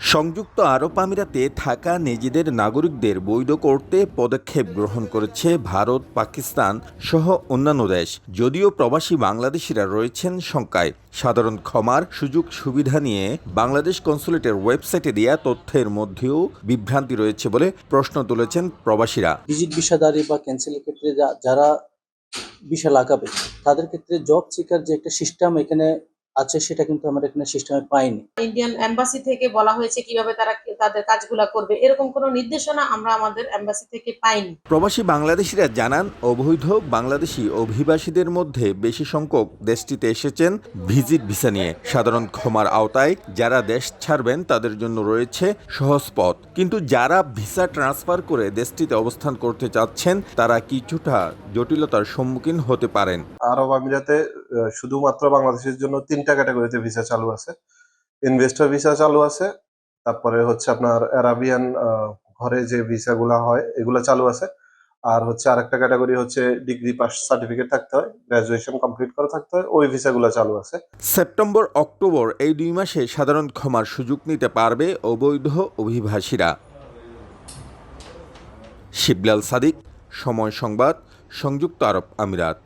সংযুক্ত আরব আমিরাতে থাকা নিজেদের নাগরিকদের বৈধ করতে পদক্ষেপ গ্রহণ করেছে ভারত, পাকিস্তান সহ অন্যান্য দেশ। যদিও প্রবাসী বাংলাদেশিরা রয়েছেন শঙ্কায়। সাধারণ ক্ষমার সুযোগ সুবিধা নিয়ে বাংলাদেশ কনসুলেটের ওয়েবসাইটে দেওয়া তথ্যের মধ্যেও বিভ্রান্তি রয়েছে বলে প্রশ্ন তুলেছেন প্রবাসীরা। ভিজিট বা ক্যান্সেলের ক্ষেত্রে যারা ভিসা লাগাবে, তাদের ক্ষেত্রে জব সিকার যে একটা সিস্টেম এখানে আছে সেটা কিন্তু আমরা এখানে সিস্টেমে পাইনি। ইন্ডিয়ান এম্বাসি থেকে বলা হয়েছে কীভাবে তারা তাদের কাজগুলা করবে। এরকম কোনো নির্দেশনা আমরা আমাদের এম্বাসি থেকে পাইনি। প্রবাসী বাংলাদেশিরা জানান অবৈধ বাংলাদেশি অভিবাসীদের মধ্যে বেশি সংখ্যক দেশটিতে এসেছেন ভিজিট ভিসা নিয়ে। সাধারণ ক্ষমার আওতায় যারা দেশ ছাড়বেন তাদের জন্য রয়েছে সহজ পথ। কিন্তু যারা ভিসা ট্রান্সফার করে দেশটিতে অবস্থান করতে চাচ্ছেন তারা কিছুটা জটিলতার সম্মুখীন হতে পারেন। আরব আমিরাতে শুধুমাত্র বাংলাদেশের জন্য তিনটা ক্যাটাগরিতে ভিসা চালু আছে। ইনভেস্টর ভিসা চালু আছে, তারপরে হচ্ছে আপনার অ্যারাবিয়ান ঘরে যে ভিসাগুলা হয়, এগুলো চালু আছে। আর হচ্ছে আরেকটা ক্যাটাগরি হচ্ছে ডিগ্রি পাস সার্টিফিকেট থাকতে হয় গ্রাজুয়েশন কমপ্লিট করা থাকতে হয়, ওই ভিসাগুলো চালু আছে। সেপ্টেম্বর, অক্টোবর এই দুই মাসে সাধারণ ক্ষমার সুযোগ নিতে পারবে অবৈধ অভিবাসীরা। শিবলাল সাদিক, সময় সংবাদ, সংযুক্ত আরব আমিরাত।